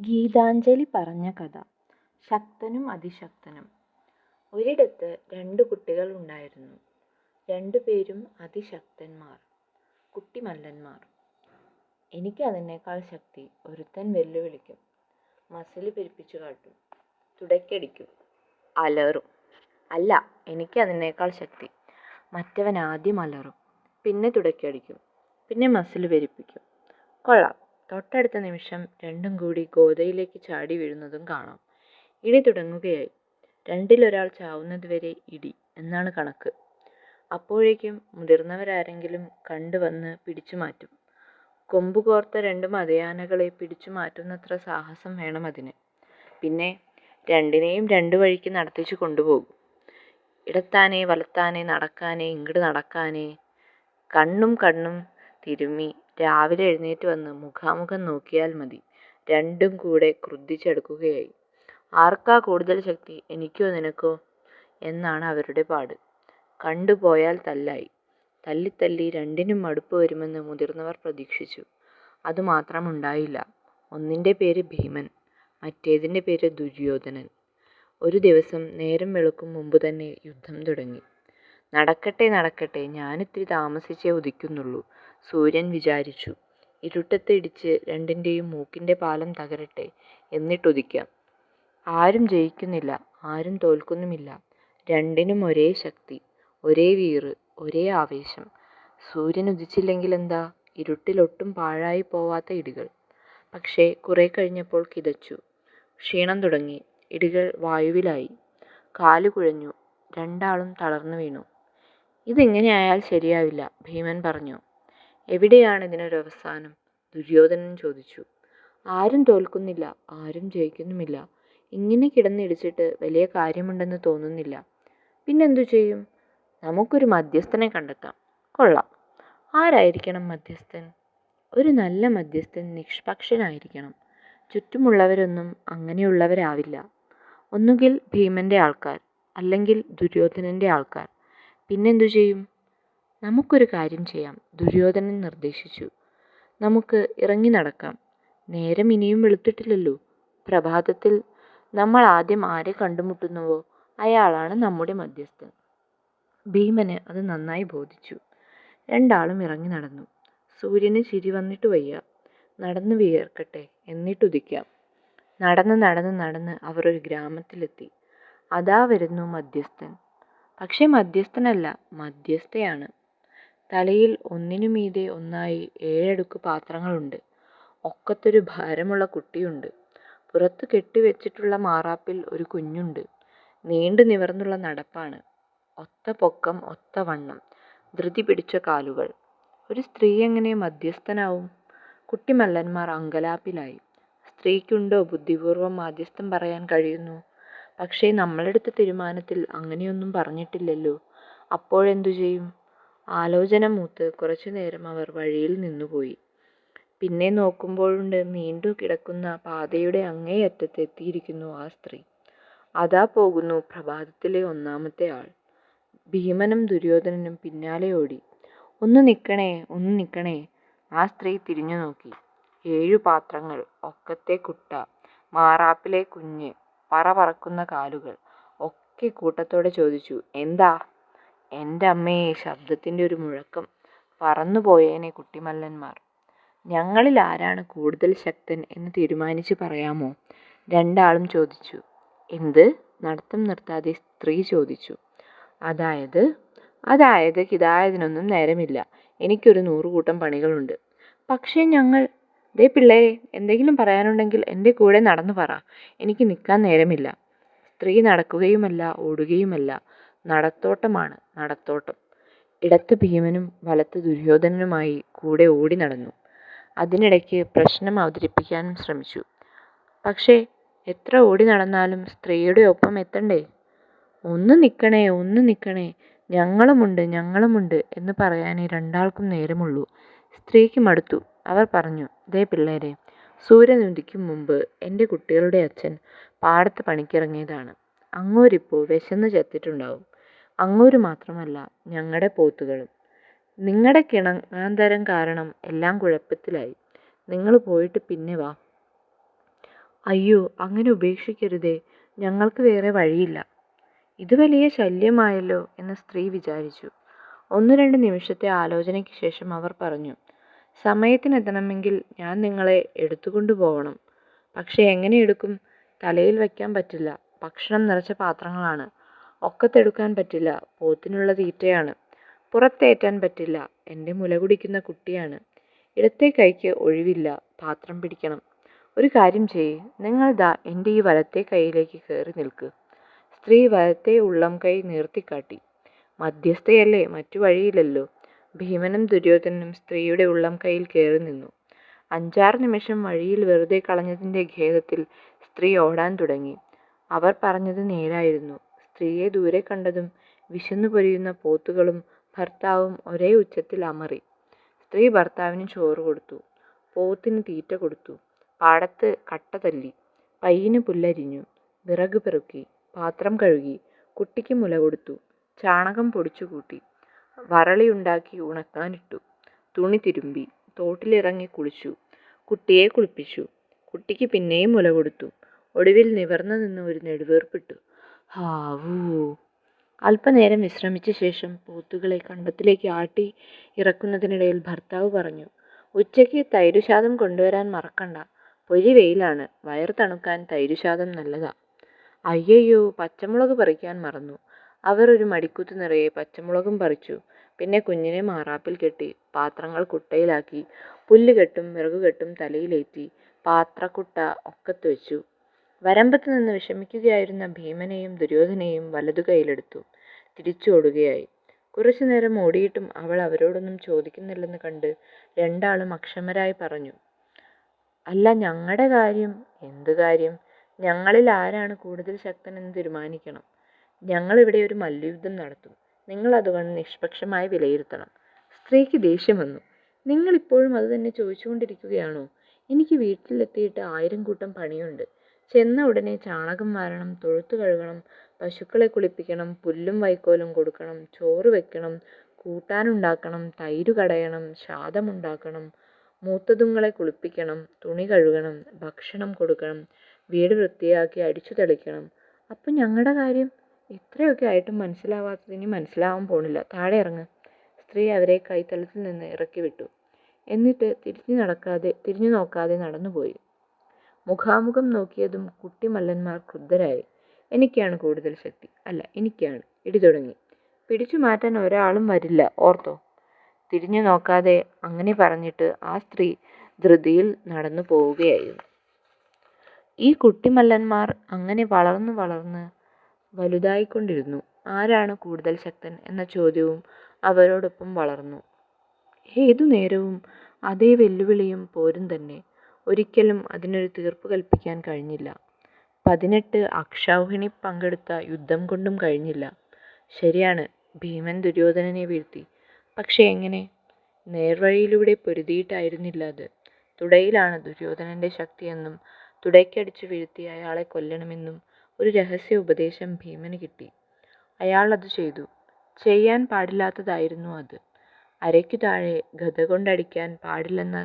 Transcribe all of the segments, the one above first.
ഗീതാഞ്ജലി പറഞ്ഞ കഥ. ശക്തനും അതിശക്തനും. ഒരിടത്ത് രണ്ട് കുട്ടികൾ ഉണ്ടായിരുന്നു. രണ്ടുപേരും അതിശക്തന്മാർ കുട്ടിമല്ലന്മാർ. എനിക്ക് അതിനേക്കാൾ ശക്തി ഒരുത്തൻ വെല്ലുവിളിക്കും. മസിൽ പെരുപ്പിച്ചു കാട്ടും. തുടക്കടിക്കും. അലറും. അല്ല എനിക്ക് അതിനേക്കാൾ ശക്തി. മറ്റവൻ ആദ്യം അലറും. പിന്നെ തുടക്കടിക്കും. പിന്നെ മസിൽ പെരുപ്പിക്കും. കൊള്ളാം. തൊട്ടടുത്ത നിമിഷം രണ്ടും കൂടി ഗോതയിലേക്ക് ചാടി വീഴുന്നതും കാണാം. ഇടി തുടങ്ങുകയായി. രണ്ടിലൊരാൾ ചാവുന്നതുവരെ ഇടി എന്നാണ് കണക്ക്. അപ്പോഴേക്കും മുതിർന്നവരാരെങ്കിലും കണ്ടുവന്ന് പിടിച്ചു മാറ്റും. കൊമ്പുകോർത്ത രണ്ട് മതയാനകളെ പിടിച്ചു മാറ്റുന്നത്ര സാഹസം വേണം അതിന്. പിന്നെ രണ്ടിനെയും രണ്ടു വഴിക്ക് നടത്തിച്ചു കൊണ്ടുപോകും. ഇടത്താനേ വലത്താനേ നടക്കാനേ ഇങ്ങോട്ട് നടക്കാനേ കണ്ണും കണ്ണും തിരുമ്മി രാവിലെ എഴുന്നേറ്റ് വന്ന് മുഖാമുഖം നോക്കിയാൽ മതി. രണ്ടും കൂടെ ക്രുദ്ധിച്ചെടുക്കുകയായി. ആർക്കാ കൂടുതൽ ശക്തി എനിക്കോ നിനക്കോ? എന്നാണ് അവരുടെ പാട്. കണ്ടുപോയാൽ തല്ലായി. തല്ലിത്തല്ലി രണ്ടിനും മടുപ്പ് വരുമെന്ന് മുതിർന്നവർ പ്രതീക്ഷിച്ചു. അതുമാത്രം ഉണ്ടായില്ല. ഒന്നിന്റെ പേര് ഭീമൻ മറ്റേതിന്റെ പേര് ദുര്യോധനൻ. ഒരു ദിവസം നേരം വെളുക്കും മുമ്പ് തന്നെ യുദ്ധം തുടങ്ങി. നടക്കട്ടെ നടക്കട്ടെ ഞാനിത്തിരി താമസിച്ചേ ഉദിക്കുന്നുള്ളൂ. സൂര്യൻ വിചാരിച്ചു. ഇരുട്ടത്ത് ഇടിച്ച് രണ്ടിന്റെയും മൂക്കിന്റെ പാലം തകരട്ടെ എന്നിട്ടൊതിക്കാം. ആരും ജയിക്കുന്നില്ല ആരും തോൽക്കുന്നുമില്ല. രണ്ടിനും ഒരേ ശക്തി ഒരേ വീറ് ഒരേ ആവേശം. സൂര്യൻ ഉദിച്ചില്ലെങ്കിൽ എന്താ ഇരുട്ടിലൊട്ടും പാഴായി പോവാത്ത ഇടികൾ. പക്ഷേ കുറെ കഴിഞ്ഞപ്പോൾ കിതച്ചു. ക്ഷീണം തുടങ്ങി. ഇടികൾ വായുവിലായി. കാലു കുഴഞ്ഞു. രണ്ടാളും തളർന്നു വീണു. ഇതിങ്ങനെ ശരിയാവില്ല ഭീമൻ പറഞ്ഞു. എവിടെയാണ് ഇതിനൊരു അവസാനം? ദുര്യോധനൻ ചോദിച്ചു. ആരും തോൽക്കുന്നില്ല ആരും ജയിക്കുന്നുമില്ല. ഇങ്ങനെ കിടന്നിടിച്ചിട്ട് വലിയ കാര്യമുണ്ടെന്ന് തോന്നുന്നില്ല. പിന്നെന്തു ചെയ്യും? നമുക്കൊരു മധ്യസ്ഥനെ കണ്ടെത്താം. കൊള്ളാം. ആരായിരിക്കണം മധ്യസ്ഥൻ? ഒരു നല്ല മധ്യസ്ഥൻ നിഷ്പക്ഷനായിരിക്കണം. ചുറ്റുമുള്ളവരൊന്നും അങ്ങനെയുള്ളവരാവില്ല. ഒന്നുകിൽ ഭീമന്റെ ആൾക്കാർ അല്ലെങ്കിൽ ദുര്യോധനന്റെ ആൾക്കാർ. പിന്നെന്തു ചെയ്യും? നമുക്കൊരു കാര്യം ചെയ്യാം. ദുര്യോധനൻ നിർദ്ദേശിച്ചു. നമുക്ക് ഇറങ്ങി നടക്കാം. നേരം ഇനിയും വെളുത്തിട്ടില്ലല്ലോ. പ്രഭാതത്തിൽ നമ്മൾ ആദ്യം ആരെ കണ്ടുമുട്ടുന്നുവോ? അയാളാണ് നമ്മുടെ മധ്യസ്ഥൻ. ഭീമന് അത് നന്നായി ബോധിച്ചു. രണ്ടാളും ഇറങ്ങി നടന്നു. സൂര്യന് ചിരി വന്നിട്ട് വയ്യ. നടന്ന് വിയർക്കട്ടെ എന്നിട്ടുദിക്കാം. നടന്ന് നടന്ന് നടന്ന് അവർ ഒരു ഗ്രാമത്തിലെത്തി. അതാ വരുന്നു മധ്യസ്ഥൻ. പക്ഷേ മധ്യസ്ഥനല്ല മധ്യസ്ഥയാണ്. തലയിൽ ഒന്നിനു മീതെ ഒന്നായി ഏഴടുക്ക് പാത്രങ്ങളുണ്ട്. ഒക്കത്തൊരു ഭാരമുള്ള കുട്ടിയുണ്ട്. പുറത്ത് കെട്ടിവെച്ചിട്ടുള്ള മാറാപ്പിൽ ഒരു കുഞ്ഞുണ്ട്. നീണ്ടു നിവർന്നുള്ള നടപ്പാണ്. ഒത്ത പൊക്കം ഒത്ത വണ്ണം. ധൃതി പിടിച്ച കാലുകൾ. ഒരു സ്ത്രീ എങ്ങനെ മധ്യസ്ഥനാവും? കുട്ടിമല്ലന്മാർ അങ്കലാപ്പിലായി. സ്ത്രീക്കുണ്ടോ ബുദ്ധിപൂർവം മാധ്യസ്ഥം പറയാൻ കഴിയുന്നു? പക്ഷേ നമ്മളെടുത്ത തീരുമാനത്തിൽ അങ്ങനെയൊന്നും പറഞ്ഞിട്ടില്ലല്ലോ. അപ്പോഴെന്തു ചെയ്യും? ആലോചന മൂത്ത് കുറച്ചു നേരം അവർ വഴിയിൽ നിന്നുപോയി. പിന്നെ നോക്കുമ്പോഴുണ്ട് നീണ്ടു കിടക്കുന്ന പാതയുടെ അങ്ങേയറ്റത്ത് എത്തിയിരിക്കുന്നു ആ സ്ത്രീ. അതാ പോകുന്നു പ്രഭാതത്തിലെ ഒന്നാമത്തെ ആൾ. ഭീമനും ദുര്യോധനനും പിന്നാലെ ഓടി. ഒന്ന് നിൽക്കണേ ഒന്ന് നിൽക്കണേ ആ സ്ത്രീ തിരിഞ്ഞു നോക്കി. ഏഴു പാത്രങ്ങൾ ഒക്കത്തെ കുട്ട മാറാപ്പിലെ കുഞ്ഞ് പറ പറക്കുന്ന കാലുകൾ ഒക്കെ കൂട്ടത്തോടെ ചോദിച്ചു. എന്താ? എന്റെ അമ്മയെ ശബ്ദത്തിന്റെ ഒരു മുഴക്കം പറന്നു പോയേനെ കുട്ടിമല്ലന്മാർ. ഞങ്ങളിൽ ആരാണ് കൂടുതൽ ശക്തൻ എന്ന് തീരുമാനിച്ച് പറയാമോ? രണ്ടാളും ചോദിച്ചു. എന്ത്? നടത്തം നിർത്താതെ സ്ത്രീ ചോദിച്ചു. അതായത്? അതായത് ഇതായതിനൊന്നും നേരമില്ല. എനിക്കൊരു നൂറുകൂട്ടം പണികളുണ്ട്. പക്ഷേ ഞങ്ങൾ ദേ പിള്ളേരെ എന്തെങ്കിലും പറയാനുണ്ടെങ്കിൽ എന്റെ കൂടെ നടന്നു പറ. എനിക്ക് നിൽക്കാൻ നേരമില്ല. സ്ത്രീ നടക്കുകയുമല്ല ഓടുകയുമല്ല. നടത്തോട്ടമാണ് നടത്തോട്ടം. ഇടത്ത് ഭീമനും വലത്ത് ദുര്യോധനനുമായി കൂടെ ഓടി നടന്നു. അതിനിടയ്ക്ക് പ്രശ്നം അവതരിപ്പിക്കാനും ശ്രമിച്ചു. പക്ഷേ എത്ര ഓടി നടന്നാലും സ്ത്രീയുടെ ഒപ്പം എത്തണ്ടേ? ഒന്ന് നിൽക്കണേ ഒന്ന് നിൽക്കണേ ഞങ്ങളുമുണ്ട് ഞങ്ങളുമുണ്ട് എന്ന് പറയാനേ രണ്ടാൾക്കും നേരമുള്ളൂ. സ്ത്രീക്ക് മടുത്തു. അവർ പറഞ്ഞു ദേ പിള്ളേരെ സൂര്യനുദിക്കും മുമ്പ് എന്റെ കുട്ടികളുടെ അച്ഛൻ പാടത്ത് പണിക്കിറങ്ങിയതാണ്. അങ്ങോരിപ്പോൾ വിശന്ന് ചത്തിട്ടുണ്ടാവും. അങ്ങോര് മാത്രമല്ല ഞങ്ങളുടെ പോത്തുകളും. നിങ്ങളുടെ കിണങ്ങാന്തരം കാരണം എല്ലാം കുഴപ്പത്തിലായി. നിങ്ങൾ പോയിട്ട് പിന്നെ വാ. അയ്യോ അങ്ങനെ ഉപേക്ഷിക്കരുതേ. ഞങ്ങൾക്ക് വേറെ വഴിയില്ല. ഇത് വലിയ ശല്യമായല്ലോ എന്ന് സ്ത്രീ വിചാരിച്ചു. ഒന്ന് രണ്ട് നിമിഷത്തെ ആലോചനയ്ക്ക് ശേഷം അവർ പറഞ്ഞു സമയത്തിനെത്തണമെങ്കിൽ ഞാൻ നിങ്ങളെ എടുത്തുകൊണ്ടു പോകണം പക്ഷെ എങ്ങനെ എടുക്കും? തലയിൽ വയ്ക്കാൻ പറ്റില്ല. ഭക്ഷണം നിറച്ച പാത്രങ്ങളാണ്. ഒക്കത്തെടുക്കാൻ പറ്റില്ല. പോത്തിനുള്ള തീറ്റയാണ്. പുറത്തേറ്റാൻ പറ്റില്ല. എന്റെ മുല കുടിക്കുന്ന കുട്ടിയാണ്. ഇടത്തെ കൈക്ക് ഒഴിവില്ല. പാത്രം പിടിക്കണം. ഒരു കാര്യം ചെയ്യ്. നിങ്ങൾ ദാ എന്റെ ഈ വലത്തെ കൈയിലേക്ക് കയറി നിൽക്ക്. സ്ത്രീ വലത്തെ ഉള്ളം കൈ നീർത്തിക്കാട്ടി. മധ്യസ്ഥയല്ലേ? മറ്റു വഴിയില്ലല്ലോ. ഭീമനും ദുര്യോധനനും സ്ത്രീയുടെ ഉള്ളം കൈയിൽ കയറി നിന്നു. അഞ്ചാറ് നിമിഷം വഴിയിൽ വെറുതെ കളഞ്ഞതിന്റെ ഖേദത്തിൽ സ്ത്രീ ഓടാൻ തുടങ്ങി. അവർ പറഞ്ഞത് നേരായിരുന്നു. സ്ത്രീയെ ദൂരെ കണ്ടതും വിശന്നു പൊരിയുന്ന പോത്തുകളും ഭർത്താവും ഒരേ ഉച്ചത്തിൽ അമറി. സ്ത്രീ ഭർത്താവിന് ചോറ് കൊടുത്തു. പോത്തിന് തീറ്റ കൊടുത്തു. പാടത്ത് കട്ട തല്ലി. പയ്യന് പുല്ലരിഞ്ഞു. വിറക് പെറുക്കി. പാത്രം കഴുകി. കുട്ടിക്ക് മുല കൊടുത്തു. ചാണകം പൊടിച്ചുകൂട്ടി വറളിയുണ്ടാക്കി ഉണക്കാനിട്ടു. തുണി തിരുമ്പി. തോട്ടിലിറങ്ങി കുളിച്ചു. കുട്ടിയെ കുളിപ്പിച്ചു. കുട്ടിക്ക് പിന്നെയും മുല കൊടുത്തു. ഒടുവിൽ നിവർന്നു നിന്ന് ഒരു നെടുവേർപ്പിട്ടു. ഹാവൂ. അല്പനേരം വിശ്രമിച്ച ശേഷം പോത്തുകളെ കണ്ടത്തിലേക്ക് ആട്ടി ഇറക്കുന്നതിനിടയിൽ ഭർത്താവ് പറഞ്ഞു ഉച്ചയ്ക്ക് തൈരുശാദം കൊണ്ടുവരാൻ മറക്കണ്ട. പൊരി വെയിലാണ്. വയർ തണുക്കാൻ തൈരുശാദം നല്ലതാ. അയ്യയ്യോ പച്ചമുളക് പറിക്കാൻ മറന്നു. അവർ ഒരു മടിക്കുത്ത് നിറയെ പച്ചമുളകും പറിച്ചു. പിന്നെ കുഞ്ഞിനെ മാറാപ്പിൽ കെട്ടി പാത്രങ്ങൾ കുട്ടയിലാക്കി പുല്ലുകെട്ടും മിറകുകെട്ടും തലയിലേറ്റി പാത്രക്കുട്ട ഒക്കത്ത് വെച്ചു. വരമ്പത്ത് നിന്ന് വിഷമിക്കുകയായിരുന്ന ഭീമനെയും ദുര്യോധനെയും വലതു കൈയിലെടുത്തു. തിരിച്ചോടുകയായി കുറച്ചു നേരം ഓടിയിട്ടും അവൾ അവരോടൊന്നും ചോദിക്കുന്നില്ലെന്ന് കണ്ട് രണ്ടാളും അക്ഷമരായി പറഞ്ഞു അല്ല ഞങ്ങളുടെ കാര്യം? എന്തു കാര്യം? ഞങ്ങളിൽ ആരാണ് കൂടുതൽ ശക്തനെന്ന് തീരുമാനിക്കണം. ഞങ്ങളിവിടെ ഒരു മല്ലയുദ്ധം നടത്തും. നിങ്ങൾ അതുകൊണ്ട് നിഷ്പക്ഷമായി വിലയിരുത്തണം. സ്ത്രീക്ക് ദേഷ്യം വന്നു. നിങ്ങളിപ്പോഴും അത് തന്നെ ചോദിച്ചുകൊണ്ടിരിക്കുകയാണോ? എനിക്ക് വീട്ടിലെത്തിയിട്ട് ആയിരം കൂട്ടം പണിയുണ്ട്. ചെന്ന ഉടനെ ചാണകം വാരണം തൊഴുത്ത് കഴുകണം പശുക്കളെ കുളിപ്പിക്കണം പുല്ലും വൈക്കോലും കൊടുക്കണം ചോറ് വെക്കണം കൂട്ടാനുണ്ടാക്കണം തൈര് കടയണം ശാദമുണ്ടാക്കണം മൂത്തതുങ്ങളെ കുളിപ്പിക്കണം തുണി കഴുകണം ഭക്ഷണം കൊടുക്കണം വീട് വൃത്തിയാക്കി അടിച്ചു തെളിക്കണം. അപ്പം ഞങ്ങളുടെ കാര്യം ഇത്രയൊക്കെ ആയിട്ടും മനസ്സിലാവാത്തതിന് മനസ്സിലാവാൻ പോണില്ല. താഴെ ഇറങ്ങ്. സ്ത്രീ അവരെ കൈത്തലത്തിൽ നിന്ന് ഇറക്കി വിട്ടു. എന്നിട്ട് തിരിഞ്ഞു നടക്കാതെ തിരിഞ്ഞു നോക്കാതെ നടന്നുപോയി. മുഖാമുഖം നോക്കിയതും കുട്ടിമല്ലന്മാർ ക്രുദ്ധരായി. എനിക്കാണ് കൂടുതൽ ശക്തി. അല്ല എനിക്കാണ്. ഇടി തുടങ്ങി. പിടിച്ചു മാറ്റാൻ ഒരാളും വരില്ല ഓർത്തോ? തിരിഞ്ഞു നോക്കാതെ അങ്ങനെ പറഞ്ഞിട്ട് ആ സ്ത്രീ ധൃതിയിൽ നടന്നു പോവുകയായിരുന്നു. ഈ കുട്ടിമല്ലന്മാർ അങ്ങനെ വളർന്നു വളർന്ന് വലുതായിക്കൊണ്ടിരുന്നു. ആരാണ് കൂടുതൽ ശക്തൻ എന്ന ചോദ്യവും അവരോടൊപ്പം വളർന്നു. ഏതു നേരവും അതേ വെല്ലുവിളിയും പോരും തന്നെ. ഒരിക്കലും അതിനൊരു തീർപ്പ് കൽപ്പിക്കാൻ കഴിഞ്ഞില്ല. പതിനെട്ട് അക്ഷൗഹിണി പങ്കെടുത്ത യുദ്ധം കൊണ്ടും കഴിഞ്ഞില്ല. ശരിയാണ് ഭീമൻ ദുര്യോധനനെ വീഴ്ത്തി. പക്ഷേ എങ്ങനെ? നേർവഴിയിലൂടെ പൊരുതിയിട്ടായിരുന്നില്ല അത്. തുടയിലാണ് ദുര്യോധനന്റെ ശക്തിയെന്നും തുടയ്ക്കടിച്ചു വീഴ്ത്തി അയാളെ കൊല്ലണമെന്നും ഒരു രഹസ്യ ഉപദേശം ഭീമന് കിട്ടി. അയാൾ അത് ചെയ്തു. ചെയ്യാൻ പാടില്ലാത്തതായിരുന്നു അത്. അരയ്ക്കു താഴെ ഗത കൊണ്ടടിക്കാൻ പാടില്ലെന്ന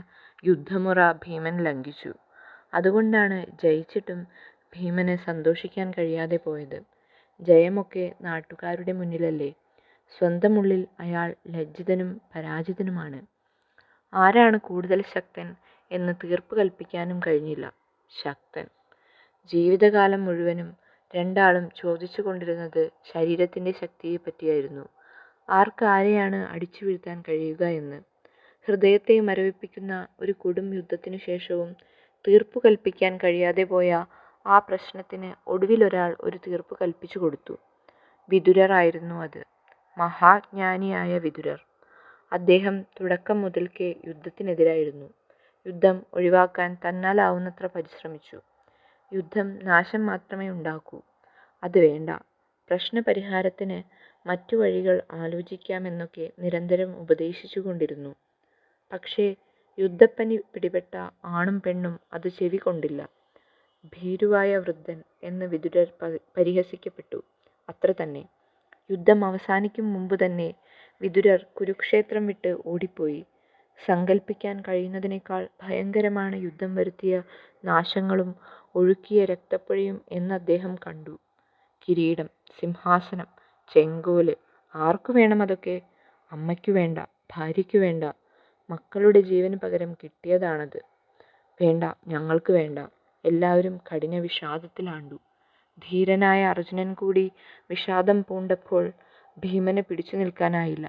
യുദ്ധമുറ ഭീമൻ ലംഘിച്ചു. അതുകൊണ്ടാണ് ജയിച്ചിട്ടും ഭീമന് സന്തോഷിക്കാൻ കഴിയാതെ പോയത്. ജയമൊക്കെ നാട്ടുകാരുടെ മുന്നിലല്ലേ. സ്വന്തം ഉള്ളിൽ അയാൾ ലജ്ജിതനും പരാജിതനുമാണ്. ആരാണ് കൂടുതൽ ശക്തൻ എന്ന് തീർപ്പ് കൽപ്പിക്കാനും കഴിഞ്ഞില്ല. ശക്തൻ. ജീവിതകാലം മുഴുവനും രണ്ടാളും ചോദിച്ചു കൊണ്ടിരുന്നത് ശരീരത്തിന്റെ ശക്തിയെ പറ്റിയായിരുന്നു ആർക്ക് ആരെയാണ് അടിച്ചു വീഴ്ത്താൻ കഴിയുക എന്ന്. ഹൃദയത്തെ മരവിപ്പിക്കുന്ന ഒരു കൊടും യുദ്ധത്തിനു ശേഷവും തീർപ്പു കൽപ്പിക്കാൻ കഴിയാതെ പോയ ആ പ്രശ്നത്തിന് ഒടുവിലൊരാൾ ഒരു തീർപ്പ് കൽപ്പിച്ചു കൊടുത്തു. വിതുരറായിരുന്നു അത്. മഹാജ്ഞാനിയായ വിതുരർ അദ്ദേഹം തുടക്കം മുതൽക്കേ യുദ്ധത്തിനെതിരായിരുന്നു. യുദ്ധം ഒഴിവാക്കാൻ തന്നാലാവുന്നത്ര പരിശ്രമിച്ചു. യുദ്ധം നാശം മാത്രമേ ഉണ്ടാക്കൂ. അത് വേണ്ട. പ്രശ്നപരിഹാരത്തിന് മറ്റു വഴികൾ ആലോചിക്കാമെന്നൊക്കെ നിരന്തരം ഉപദേശിച്ചു കൊണ്ടിരുന്നു പക്ഷേ യുദ്ധപ്പനി പിടിപെട്ട ആണും പെണ്ണും അത് ചെവികൊണ്ടില്ല ഭീരുവായ വൃദ്ധൻ എന്ന് വിദുരർ പരിഹസിക്കപ്പെട്ടു അത്ര തന്നെ യുദ്ധം അവസാനിക്കും മുമ്പ് തന്നെ വിതുരർ കുരുക്ഷേത്രം വിട്ട് ഓടിപ്പോയി സങ്കല്പിക്കാൻ കഴിയുന്നതിനേക്കാൾ ഭയങ്കരമാണ് യുദ്ധം വരുത്തിയ നാശങ്ങളും ഒഴുക്കിയ രക്തപ്പുഴയും എന്ന് അദ്ദേഹം കണ്ടു. കിരീടം, സിംഹാസനം, ചെങ്കോൽ ആർക്കു വേണം അതൊക്കെ? അമ്മയ്ക്കു വേണ്ട, ഭാര്യയ്ക്കു വേണ്ട, മക്കളുടെ ജീവന് പകരം കിട്ടിയതാണത്. വേണ്ട, ഞങ്ങൾക്ക് വേണ്ട. എല്ലാവരും കഠിന വിഷാദത്തിലാണ്ടു. ധീരനായ അർജുനൻ കൂടി വിഷാദം പൂണ്ടപ്പോൾ ഭീമനെ പിടിച്ചു നിൽക്കാനായില്ല.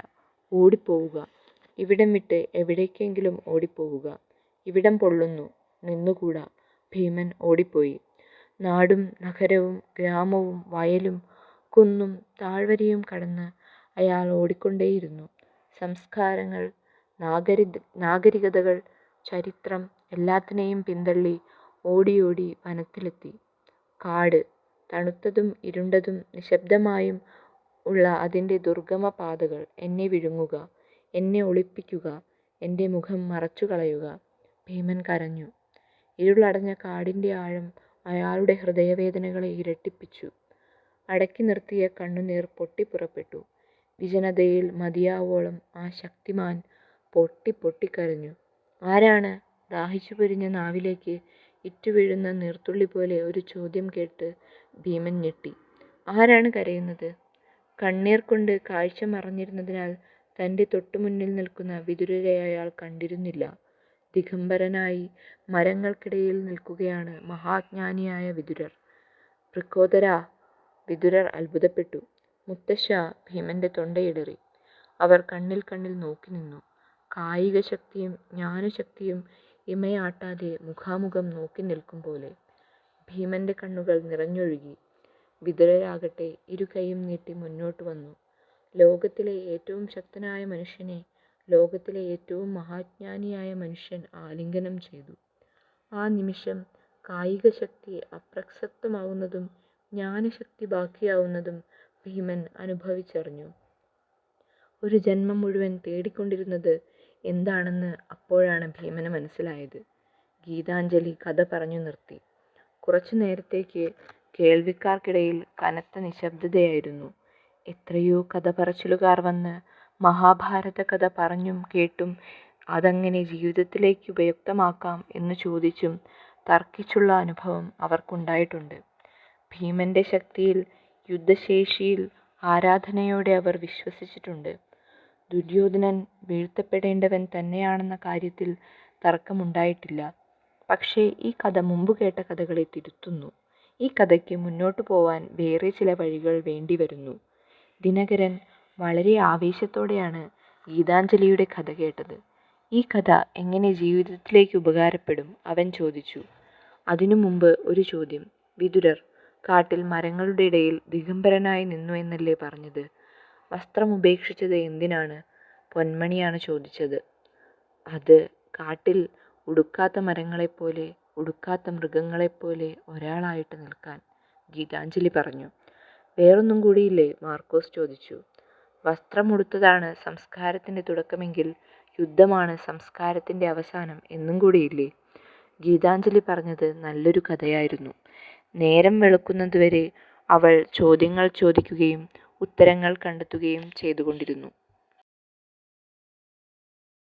ഓടിപ്പോവുക, ഇവിടം വിട്ട് എവിടേക്കെങ്കിലും ഓടിപ്പോവുക. ഇവിടം പൊള്ളുന്നു, നിന്നുകൂടാ. ഭീമൻ ഓടിപ്പോയി. നാടും നഗരവും ഗ്രാമവും വയലും കുന്നും താഴ്വരയും കടന്ന് അയാൾ ഓടിക്കൊണ്ടേയിരുന്നു. സംസ്കാരങ്ങൾ, നാഗരികതകൾ, ചരിത്രം എല്ലാത്തിനെയും പിന്തള്ളി ഓടിയോടി വനത്തിലെത്തി. കാട്, തണുത്തതും ഇരുണ്ടതും നിശബ്ദമായും ഉള്ള അതിന്റെ ദുർഗമ പാതകൾ. എന്നെ വിഴുങ്ങുക, എന്നെ ഒളിപ്പിക്കുക, എന്റെ മുഖം മറച്ചു കളയുക ഭീമൻ കരഞ്ഞു. ഇരുളടഞ്ഞ കാടിന്റെ ആഴം അയാളുടെ ഹൃദയവേദനകളെ ഇരട്ടിപ്പിച്ചു. അടക്കി നിർത്തിയ കണ്ണുനീർ പൊട്ടിപ്പുറപ്പെട്ടു. വിജനതയിൽ മതിയാവോളം ആ ശക്തിമാൻ പൊട്ടിപ്പൊട്ടി പൊട്ടിക്കരഞ്ഞു ആരാണ്? ദാഹിച്ചു പിരിഞ്ഞ നാവിലേക്ക് ഇറ്റുവീഴുന്ന നീർത്തുള്ളി പോലെ ഒരു ചോദ്യം കേട്ട് ഭീമൻ ഞെട്ടി. ആരാണ് കരയുന്നത്? കണ്ണീർ കൊണ്ട് കാഴ്ച മറഞ്ഞിരുന്നതിനാൽ തന്റെ തൊട്ടുമുന്നിൽ നിൽക്കുന്ന വിതുരരെ അയാൾ കണ്ടിരുന്നില്ല. ദിഗംബരനായി മരങ്ങൾക്കിടയിൽ നിൽക്കുകയാണ് മഹാജ്ഞാനിയായ വിതുരർ. വൃക്കോദര വിതുരർ അത്ഭുതപ്പെട്ടു. മുത്തശ്ശ ഭീമന്റെ തൊണ്ടയിടറി. അവർ കണ്ണിൽ കണ്ണിൽ നോക്കിനിന്നു. കായികശക്തിയും ജ്ഞാനശക്തിയും ഇമയാട്ടാതെ മുഖാമുഖം നോക്കി നിൽക്കും പോലെ. ഭീമന്റെ കണ്ണുകൾ നിറഞ്ഞൊഴുകി. വിതുരരാകട്ടെ ഇരുകൈയും നീട്ടി മുന്നോട്ട് വന്നു. ലോകത്തിലെ ഏറ്റവും ശക്തനായ മനുഷ്യനെ ലോകത്തിലെ ഏറ്റവും മഹാജ്ഞാനിയായ മനുഷ്യൻ ആലിംഗനം ചെയ്തു. ആ നിമിഷം കായിക ശക്തി അപ്രസക്തമാവുന്നതും ജ്ഞാനശക്തി ബാക്കിയാവുന്നതും ഭീമൻ അനുഭവിച്ചറിഞ്ഞു. ഒരു ജന്മം മുഴുവൻ തേടിക്കൊണ്ടിരുന്നത് എന്താണെന്ന് അപ്പോഴാണ് ഭീമന് മനസ്സിലായത്. ഗീതാഞ്ജലി കഥ പറഞ്ഞു നിർത്തി. കുറച്ചു നേരത്തേക്ക് കേൾവിക്കാർക്കിടയിൽ കനത്ത നിശബ്ദതയായിരുന്നു എത്രയോ കഥ പറച്ചിലുകാർ വന്ന് മഹാഭാരത കഥ പറഞ്ഞും കേട്ടും അതങ്ങനെ ജീവിതത്തിലേക്ക് ഉപയുക്തമാക്കാം എന്ന് ചോദിച്ചും തർക്കിച്ചുള്ള അനുഭവം അവർക്കുണ്ടായിട്ടുണ്ട്. ഭീമന്റെ ശക്തിയിൽ, യുദ്ധശേഷിയിൽ ആരാധനയോടെ അവർ വിശ്വസിച്ചിട്ടുണ്ട്. ദുര്യോധനൻ വീഴ്ത്തപ്പെടേണ്ടവൻ തന്നെയാണെന്ന കാര്യത്തിൽ തർക്കമുണ്ടായിട്ടില്ല. പക്ഷേ ഈ കഥ മുമ്പ് കേട്ട കഥകളെ തിരുത്തുന്നു. ഈ കഥയ്ക്ക് മുന്നോട്ടു പോവാൻ വേറെ ചില വഴികൾ വേണ്ടി വരുന്നു ദിനകരൻ വളരെ ആവേശത്തോടെയാണ് ഗീതാഞ്ജലിയുടെ കഥ കേട്ടത്. ഈ കഥ എങ്ങനെ ജീവിതത്തിലേക്ക് ഉപകാരപ്പെടും? അവൻ ചോദിച്ചു. അതിനു മുമ്പ് ഒരു ചോദ്യം. വിതുരർ കാട്ടിൽ മരങ്ങളുടെ ഇടയിൽ ദിഗംബരനായി നിന്നു എന്നല്ലേ പറഞ്ഞത്? വസ്ത്രമുപേക്ഷിച്ചത് എന്തിനാണ്? പൊന്മണിയാണ് ചോദിച്ചത്. അത് കാട്ടിൽ ഉടുക്കാത്ത മരങ്ങളെപ്പോലെ ഉടുക്കാത്ത മൃഗങ്ങളെപ്പോലെ ഒരാളായിട്ട് നിൽക്കാൻ. ഗീതാഞ്ജലി പറഞ്ഞു. വേറൊന്നും കൂടിയില്ലേ? മാർക്കോസ് ചോദിച്ചു. വസ്ത്രം വസ്ത്രമുടുത്തതാണ് സംസ്കാരത്തിന്റെ തുടക്കമെങ്കിൽ യുദ്ധമാണ് സംസ്കാരത്തിന്റെ അവസാനം എന്നും കൂടിയില്ലേ? ഗീതാഞ്ജലി പറഞ്ഞത് നല്ലൊരു കഥയായിരുന്നു. നേരം വെളുക്കുന്നതുവരെ അവൾ ചോദ്യങ്ങൾ ചോദിക്കുകയും ഉത്തരങ്ങൾ കണ്ടെത്തുകയും ചെയ്തുകൊണ്ടിരുന്നു.